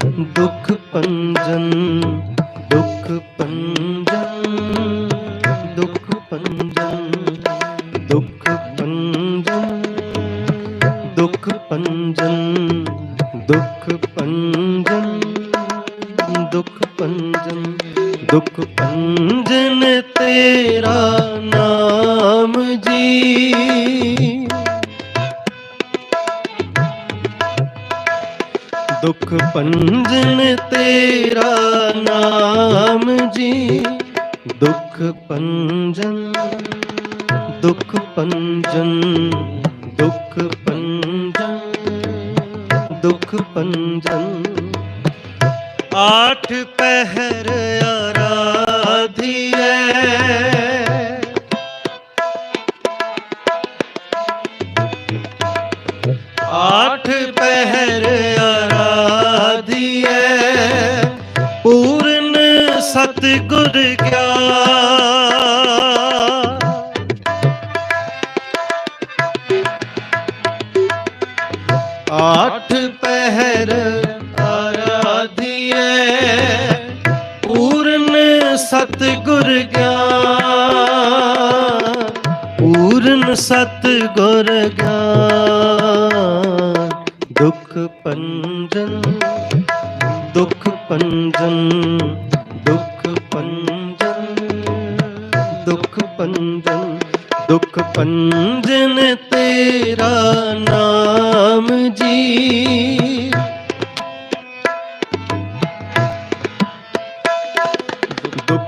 ਦੁਖ ਪੰਜਨ ਦੁਖ ਪੰਜਨ ਦੁਖ ਪੰਜਨ ਦੁਖ ਪੰਜਨ ਦੁਖ ਪੰਜਨ पंजन आठ पहर आराधिए आठ पहर आराधिए पूर्ण सतगुर ज्ञान ਪੂਰਨ ਸਤਿਗੁਰ ਗਿਆਨ, ਦੁਖ ਪੰਜਨ ਦੁਖ ਪੰਜਨ ਦੁਖ ਪੰਜਨ ਦੁਖ ਪੰਜਨ ਦੁਖ ਪੰਜਨ ਤੇਰਾ ਨਾਮ ਜੀ।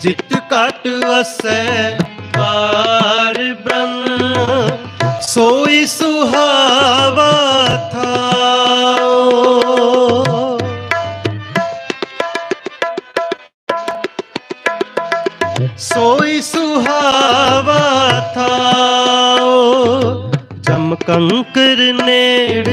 ਜਿਤ ਘਟ ਵਸੈ ਪਾਰ ਬ੍ਰਹਮ। ਸੋਈ ਸੁਹਾਵਾ ਥਾਓ। ਸੋਈ ਸੁਹਾਵਾ ਥਾਓ। ਜਮ ਕੰਕਰ ਨੇੜ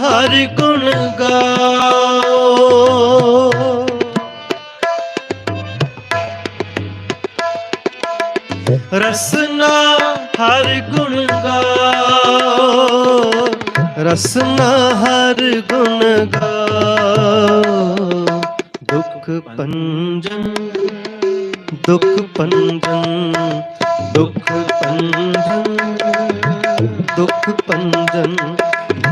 ਹਰਿ ਗੁਣ ਗਾਓ। ਰਸਨਾ ਹਰ ਗੁਣ ਗਾਓ। ਰਸਨਾ ਹਰਿ ਗੁਣ ਗਾਓ। ਦੁਖ ਪੰਜਨ ਦੁਖ ਪੰਜਨ ਦੁਖ ਪੰਜਨ ਦੁਖ ਪੰਜਨ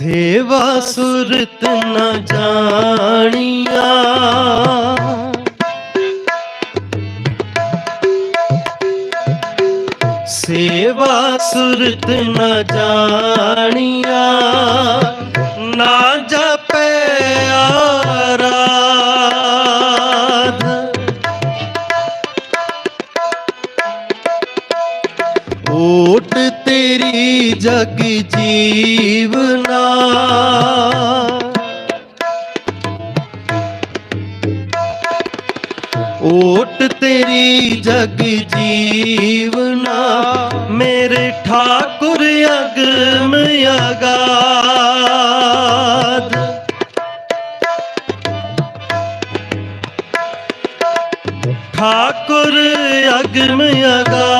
ਸੇਵਾ ਸੁਰਤ ਨਾ ਜਾਣੀਆ। ਸੇਵਾ ਸੁਰਤ ਨਾ ਜਾਣੀਆ। ਨਾ ਜਪੈ ਆਰਾਧ। ਓਟ ਤੇਰੀ ਜਗ ਜੀਵਨਾ ਓਟ ਤੇਰੀ ਜਗ ਜੀਵਨਾ ਮੇਰੇ ਠਾਕੁਰ ਅਗਮ ਅਗਾਧ ਠਾਕੁਰ ਅਗਮ ਅਗਾਧ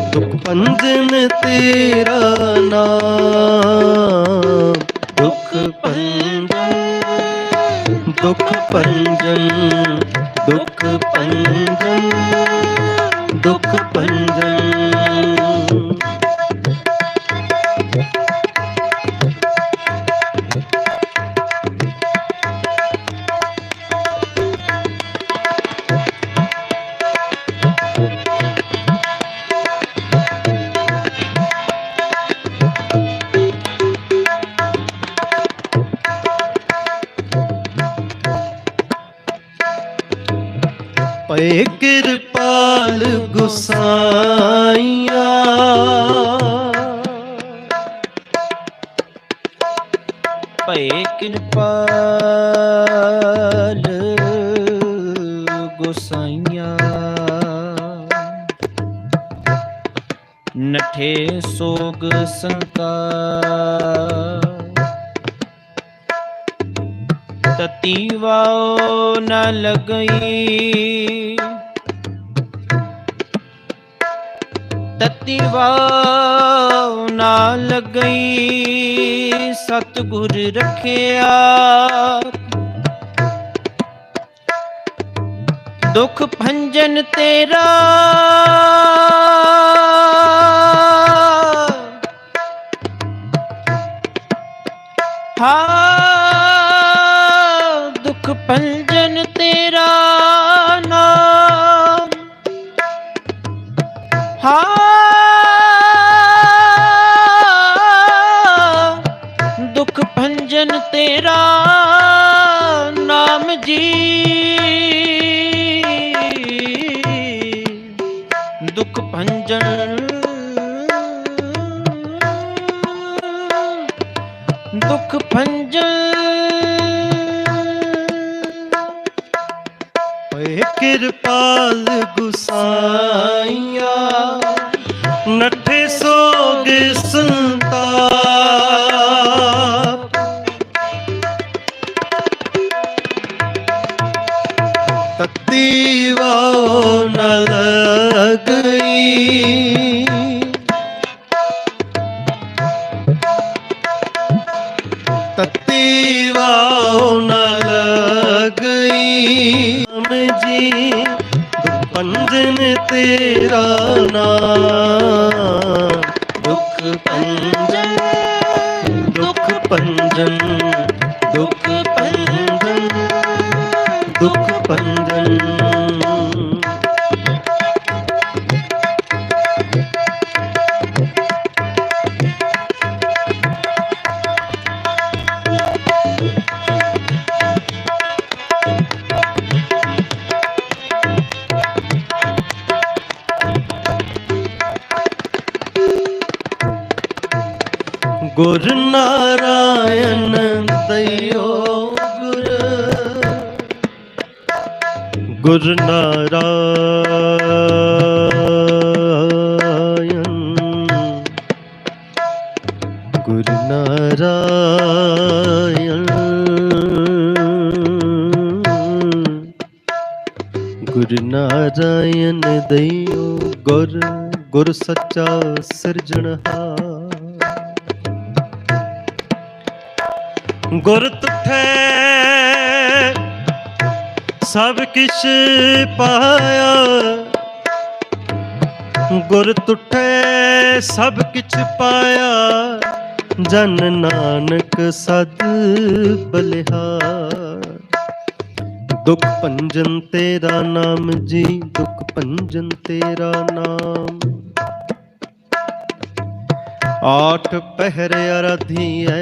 ਦੁਖ ਪੰਜਨ ਤੇਰਾ ਨਾਮ। ਦੁਖ ਪੰਜਨ ਦੁਖ ਪੰਜਨ ਦੁਖ ਪੰਜਨ ਦੁਖ ਪੰਜਨ ਪਏ ਕਿਰਪਾਲ ਗੁਸਾਈਆ। ਭਏ ਕਿਰਪਾਲ ਗੁਸਾਈਆਂ। ਨਠੇ ਸੋਗ ਸੰਕਾਰ ਤਤੀ ਵਾਓ ਨਾ ਲਗਈ ਸਤਿਗੁਰ ਰੱਖਿਆ। ਦੁਖ ਭੰਜਨ ਤੇਰਾ ਹਾ ਦੁਖ ਭੰਜਨ ਭੰਜਨ ਨਾਮ ਜੀ ਤੇਰਾ ਨਾਮ। ਨਾਰਾਇਣ ਦਇਓ ਗੁਰ ਗੁਰ ਨਾਰਾਇਣ ਗੁਰ ਨਾਰਾਇਣ ਗੁਰ ਨਾਰਾਇਣ ਦਇਓ ਗੁਰ ਗੁਰ ਸੱਚਾ ਸਿਰਜਣਹਾਰ ਗੁਰ ਤੁਠੈ ਸਭ ਕਿਛ ਪਾਇਆ। ਗੁਰ ਤੁਠੈ ਸਭ ਕਿਛ ਪਾਇਆ। ਜਨ ਨਾਨਕ ਸਦ ਬਲਿਹਾਰ। ਦੁਖ ਭੰਜਨ ਤੇਰਾ ਨਾਮ ਜੀ, ਦੁਖ ਭੰਜਨ ਤੇਰਾ ਨਾਮ। ਆਠ ਪਹਿਰ ਅਰਧੀਐ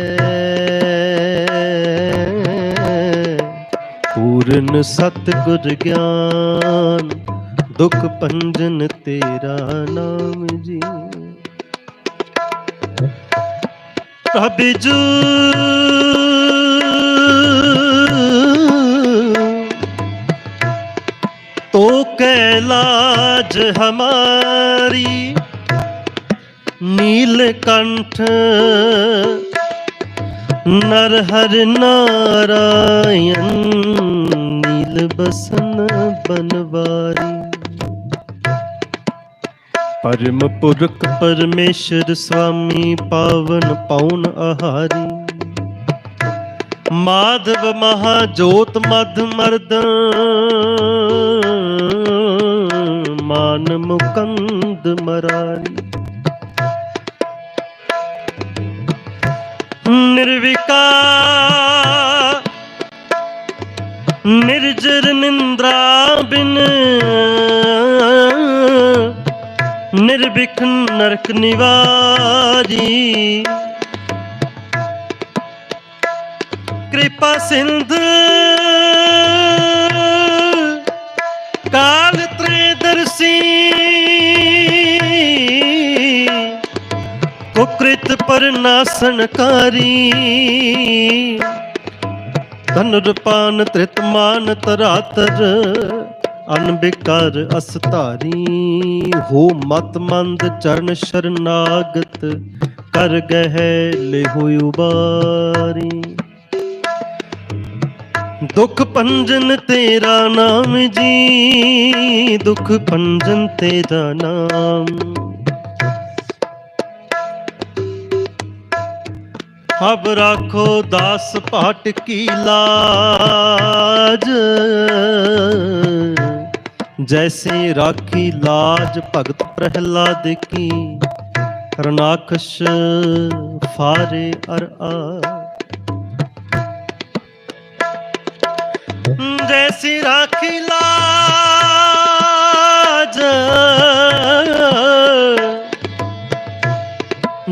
ਪੂਰਨ ਸਤ ਗੁਰ ਗਿਆਨ ਦੁਖ ਪੰਜਨ ਤੇਰਾ ਨਾਮ ਜੀ ਤਬਿਜ ਤੋ ਕੈ ਲਾਜ ਹਮਾਰੀ ਨੀਲਕੰਠ ਨਰ ਹਰ ਨਾਰਾਇਣ ਨੀਲ ਬਸਨ ਬਨਵਾਰੀ। ਪਰਮ ਪੁਰਖ ਪਰਮੇਸ਼ਰ ਸੁਆਮੀ ਪਾਵਨ ਪਉਨ ਆਹਾਰੀ। ਮਾਧਵ ਮਹਾ ਜੋਤ ਮਧ ਮਰਦਨ ਮਾਨ ਮੁਕੰਦ ਮਰਾਰੀ। ਨਿਰਵਿਕਾਰ ਨਿਰਜਰ ਨਿੰਦਰਾ ਬਿਨ ਨਿਰਵਿਖ ਨਰਕ ਨਿਵਾਰੀ ਕਿਰਪਾ ਸਿੰਧ ਕੁਕ੍ਰਿਤ ਪਰਨਾਸਨਕਾਰੀ ਧਨੁਰਪਾਨ ਤ੍ਰਿਤਮਾਨ ਤਰਾਤਰ ਅਨਬਿਕਾਰ ਅਸਤਾਰੀ ਹੋ ਮਤ ਮੰਦ ਚਰਨ ਸ਼ਰਨਾਗਤ, ਕਰ ਗਹਿ ਲਿਹੁ ਉਬਾਰੀ। ਦੁਖ ਭੰਜਨ ਤੇਰਾ ਨਾਮ ਜੀ, ਦੁਖ ਭੰਜਨ ਤੇਰਾ ਨਾਮ। ਅਬ ਰਾਖੋ ਦਾਸ ਪਾਟ ਕੀ ਲਾਜ। ਜੈਸੇ ਰਾਖੀ ਲਾਜ ਭਗਤ ਪ੍ਰਹਿਲਾਦ ਕੀ। ਰਨਾਕਸ਼ ਫਾਰੇ ਅਰ ਆ ਜੈਸੀ ਰਾਖੀ ਲਾਜ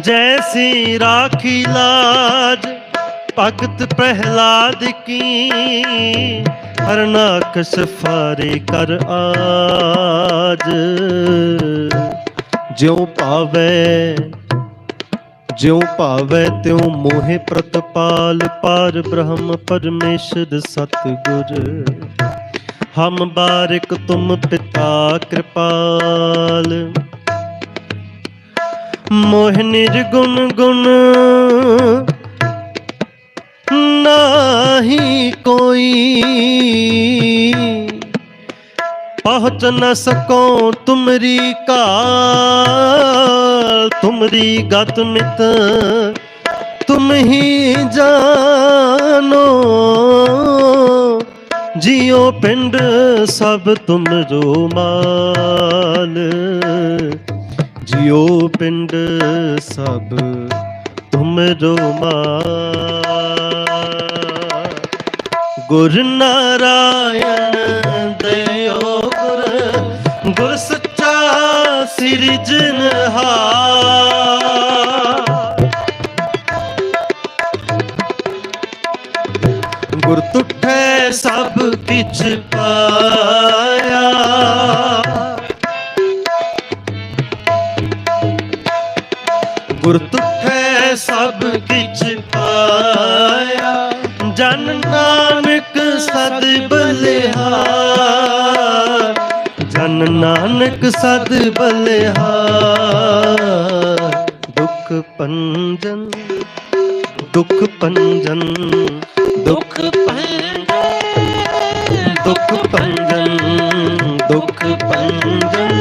ਜੈਸੀ ਰਾਖੀ ਲਾਜ ਭਗਤ ਪ੍ਰਹਿਲਾਦ ਕੀ ਹਰਨਾਕ ਸਫਾਰੇ ਕਰ ਆਜ ਜਿਉ ਪਾਵੇ ਜਿਉ ਭਾਵੈ ਤਿਉ ਮੋਹਿ ਪ੍ਰਤਪਾਲ ਪਾਰ ਬ੍ਰਹਮ ਪਰਮੇਸ਼ਰ ਸਤਿਗੁਰ ਹਮ ਬਾਰਿਕ ਤੁਮ ਪਿਤਾ ਕਿਰਪਾਲ ਮੋਹ ਨਿਜ ਗੁਣ ਗੁਣ ਨਹੀਂ ਕੋਈ ਪਹੁੰਚ ਨ ਸਕੋ ਤੁਮਰੀ ਕਾਲ, ਤੁਮਰੀ ਗਤ ਮਿਤ ਤੁਮ ਹੀ ਜਾਨੋ ਜਿਉ ਪਿੰਡ ਸਭ ਤੁਮ ਜੋ ਮਾਲ। जियो पिंड सब तुम माल ਗੁਰ ਨਾਰਾਇਣ ਦਇਓ ਗੁਰ ਗੁਰ ਸੱਚਾ ਸਿਰਜਨਹਾਰ ਗੁਰ ਤੁਠੈ ਸਭ ਕਿਛ ਪਾਇਆ ਗੁਰ ਤੁਠੈ ਸਭ ਕਿਛ ਪਾਇਆ। ਜਨ ਨਾਨਕ ਸਦ ਬਲਿਹਾਰ। ਜਨ ਨਾਨਕ ਸਦ ਬਲਿਹਾਰ। ਦੁਖ ਪੰਜਨ ਦੁਖ ਪੰਜਨ ਦੁਖ ਭੰਜਨ ਦੁਖ ਪੰਜਨ ਦੁਖ ਪੰਜਨ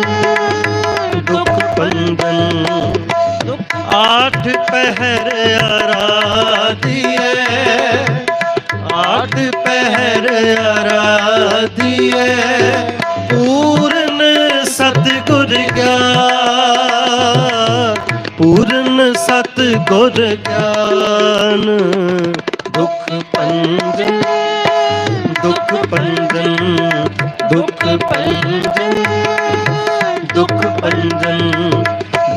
ਆਠ ਪਹਿਰ ਆਰਾਧੀਏ ਆਠ ਪਹਿਰ ਆਰਾਧੀਏ ਪੂਰਨ ਸਤਿਗੁਰ ਗਿਆਨ ਪੂਰਨ ਸਤਿਗੁਰ ਗਿਆਨ। ਦੁਖ ਪੰਜਨ ਦੁਖ ਪੰਜਨ ਦੁਖ ਪੰਜਨ।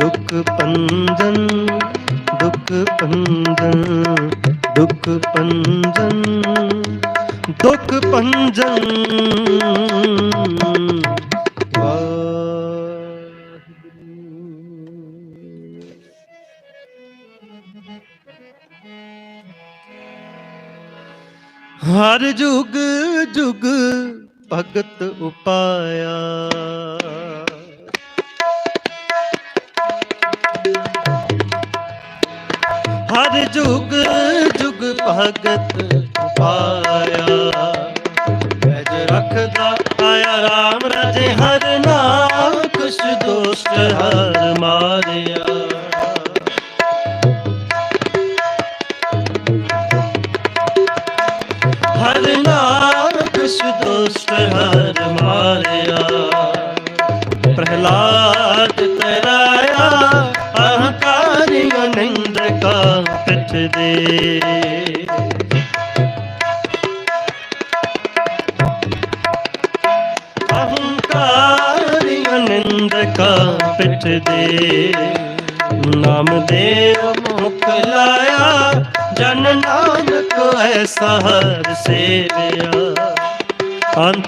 ਦੁੱਖ ਪੰਜਨ ਦੁੱਖ ਪੰਜਨ ਦੁਖ ਪੰਜਨ ਦੁਖ ਪੰਜਨ। ਹਰ ਜੁਗ ਜੁਗ ਭਗਤ ਉਪਾਇਆ। ਹਰ ਜੁਗ ਜੁਗ ਭਗਤ ਪਾਇਆ ਵੈਜ ਰੱਖਦਾ ਆਇਆ RAM ਰਾਜੇ, ਹਰ ਨਾਮ ਕੁਛ ਦੋਸਤ ਹਰ ਮਾਰਿਆ।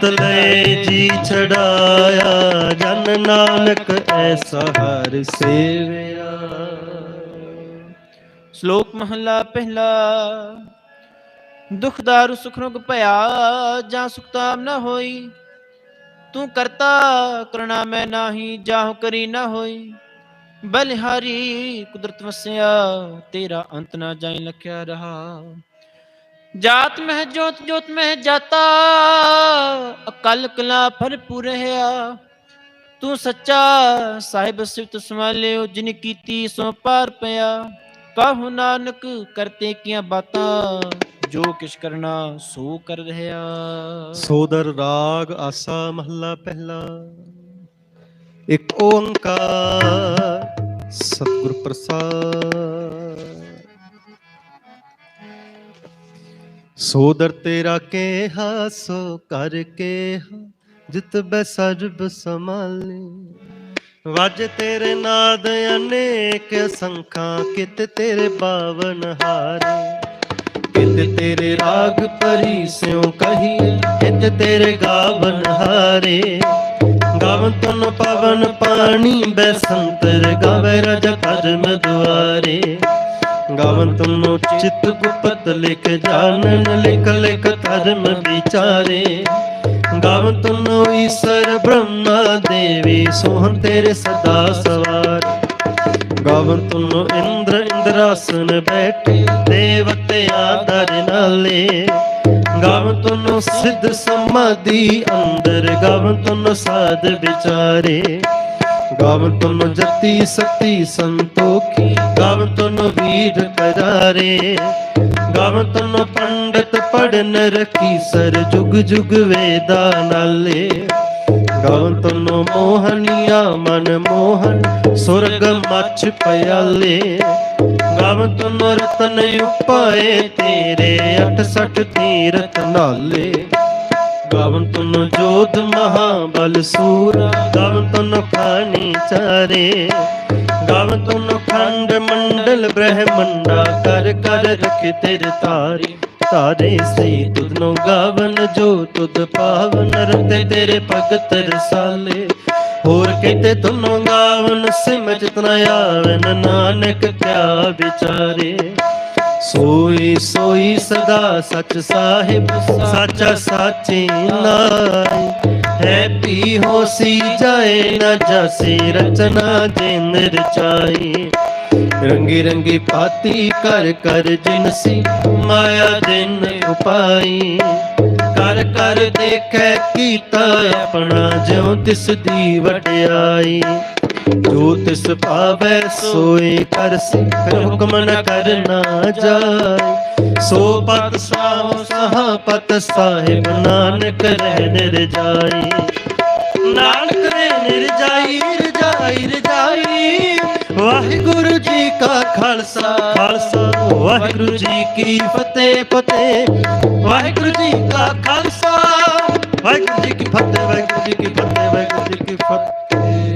ਅੰਤ ਲੈ ਜੀ ਛੜਾਇਆ ਜਨ ਨਾਨਕ ਐਸਾ ਹਰ ਸੇਵਿਆ। ਸ਼ਲੋਕ ਮਹਲਾ ਪਹਿਲਾ। ਦੁਖ ਸੁਖ ਰੋਗ ਭਇਆ, ਜਾਂ ਸੁਖਤਾਮ ਨਾ ਹੋਈ। ਤੂੰ ਕਰਤਾ ਕਰਣਾ ਮੈਂ ਨਾਹੀ, ਜਾਹੁ ਕਰੀ ਨਾ ਹੋਈ। ਬਲਿਹਾਰੀ ਕੁਦਰਤ ਵਸਿਆ, ਤੇਰਾ ਅੰਤ ਨਾ ਜਾਈ ਲਖਿਆ ਰਹਾ। ਜਾਤ ਮਹਿ ਜੋਤ ਜੋਤ ਮਹਿ ਜਾਤਾ, ਅਕਲ ਕਲਾ ਭਰਪੂਰ ਰਹਾ। ਤੂੰ ਸੱਚਾ ਸਾਹਿਬ ਸਿਫਤ ਸੰਭਾਲਿਓ, ਜਿਨ ਕੀਤੀ ਸੋ ਪਾਰ ਪਿਆ। ਕਾਹੂ ਨਾਨਕ ਕਰਤੇ ਕੀਆਂ ਬਾਤਾਂ, ਜੋ ਕਿਛ ਕਰਨਾ ਸੋ ਕਰ ਰਹਾ। ਸੋਦਰ ਰਾਗ ਆਸਾ ਮਹੱਲਾ ਪਹਿਲਾ, ਇੱਕ ਓੰਕਾਰ ਸਤਿਗੁਰ ਪ੍ਰਸਾਦ। ਸੋਦਰ ਤੇਰਾ ਕੇਹਾ, ਸੋ ਕਰ ਕੇਹਾ, ਜਿਤ ਬੈ ਸਰਬ ਸਮਾਲੇ ਵਜ ਤੇਰੇ ਨਾਦ ਅਨੇਕ ਸੰਖਾਂ, ਕਿਤ ਤੇਰੇ ਪਾਵਨ ਹਾਰੇ। ਕਿਤ ਤੇਰੇ ਰਾਗ ਪਰੀ ਸਿਉ ਕਹੀਏ ਕਿਤ ਤੇਰੇ ਗਾਵਨ ਹਾਰੇ। ਗਾਵਨ ਤੁਨ ਪਵਨ ਪਾਣੀ ਬੈਸੰਤਰ ਗਾਵੇ ਰਜ ਕਰਮ ਦੁਆਰੇ। ਗਾਵਨ ਤੁਨ ਚਿਤ ਗੁਪਤ ਲਿਖ ਜਾਣਨ, ਲਿਖ ਲਿਖ ਧਰਮ ਵਿਚਾਰੇ। ਗਾਵਨ ਤੁਨ ਈਸ਼ਰ ਬ੍ਰਹਮਾ ਦੇਵੀ, ਸੋਹਣ ਤੇਰੇ ਸਦਾ ਸਵਾਰ। ਗਾਵਨ ਤੁਨ ਇੰਦਰ ਇੰਦਰਾਸਨ ਬੈਠੇ ਦੇਵਤਿਆਂ ਦਰ ਨਾਲੇ। ਗਾਵਨ ਤੁਨ ਸਿੱਧ ਸਮਾਧੀ ਅੰਦਰ, ਗਾਵਨ ਤੁਨ ਸਾਧ ਵਿਚਾਰੇ। ਗਾਵਨ ਤੁਨ ਜਤੀ ਸਤੀ ਸੰਤੋਖੀ, ਗਾਵਨ ਤੁਨ ਵੀਰ ਕਰਾਰੇ ਗਾਵਨ ਤੁਨ ਪੰਡਤ ਪੜਨ ਰਖੀ, ਸਰ ਜੁਗ ਜੁਗ ਵੇਦਾ ਨਾਲੇ। ਗਾਵਨ ਤੁਨ ਮੋਹਨੀਆ, ਮਨ ਮੋਹਨ, ਸੁਰਗ ਮਛ ਪਿਆਲੇ। ਗਾਵਨ ਤੁਨ ਰਤਨ ਉਪਾਏ, ਤੇਰੇ 68 ਤੀਰਥ ਨਾਲੇ। ਗਾਵਨ ਤੁਨ ਜੋਧ ਮਹਾਬਲ ਸੂਰਾ, ਗਾਵਨ ਤੁਨ ਖਾਨੀ ਚਾਰੇ। ਗਾਵਨ ਤੁਨ ਖੰਡ ਮੰਡਲ ਬ੍ਰਹਮੰਡਾ, ਕਰ ਕਰ ਰਖੇ ਤੇਰੇ ਤਾਰੇ। ਤਾਰੇ ਸੇ ਤੁਧ ਗਾਵਨ, ਜੋ ਤੁਧ ਪਾਵਨ ਰਤੇ ਤੇਰੇ ਭਗਤ ਰਸਾਲੇ। ਹੋਰ ਕਿਤੇ ਤੁਨੂੰ ਗਾਵਨ ਸਿਮ ਜਿਤਨਾ ਆਵਨ ਨਾਨਕ ਕਿਆ ਵਿਚਾਰੇ। ਸੋਈ ਸੋਈ ਸਦਾ ਸਚ ਸਾਹਿਬ, ਸਾਚਾ ਸਾਚੀ ਨਾਈ ਹੈ ਪੀ ਹੋਸੀ ਜਾਏ ਨਾ ਜਾਸੀ, ਰਚਨਾ ਜਿਨ ਰਚਾਈ। ਰੰਗੀ ਰੰਗੀ ਪਾਤੀ ਕਰ ਕਰ ਜਿਨਸੀ ਮਾਇਆ ਦਿਨ ਉਪਾਈ। ਕਰ ਕਰ ਦੇਖੈ ਕੀਤਾ ਆਪਣਾ, ਜਿਉ ਤਿਸ ਦੀ ਵਡਿਆਈ। ਜੋ ਤਿਸ ਪਾਵੈ ਸੋਏ ਕਰਸੀ ਫਿਰ ਹੁਕਮ ਨ ਕਰਨਾ ਜਾਏ। ਸੋ ਪਤ ਸਾਹੋ ਸਹਾ ਪਤ ਸਾਹਿਬ, ਨਾਨਕ ਰਹਿ ਨਿਰਜਾਈ। ਨਾਨਕ ਰਹਿ ਨਿਰਜਾਈ, ਰਜਾਈ ਰਜਾਈ। ਵਾਹਿਗੁਰੂ ਜੀ ਕਾ ਖਾਲਸਾ। ਖਾਲਸਾ, ਵਾਹਿਗੁਰੂ ਜੀ ਕੀ ਫਤਿਹ ਫਤਿਹ। ਵਾਹਿਗੁਰੂ ਜੀ ਕਾ ਖਾਲਸਾ। ਵਾਹਿਗੁਰੂ ਜੀ ਕੀ ਫਤਿਹ, ਵਾਹਿਗੁਰੂ ਜੀ ਕੀ ਫਤਿਹ, ਵਾਹਿਗੁਰੂ ਜੀ ਕੀ ਫਤਿਹ।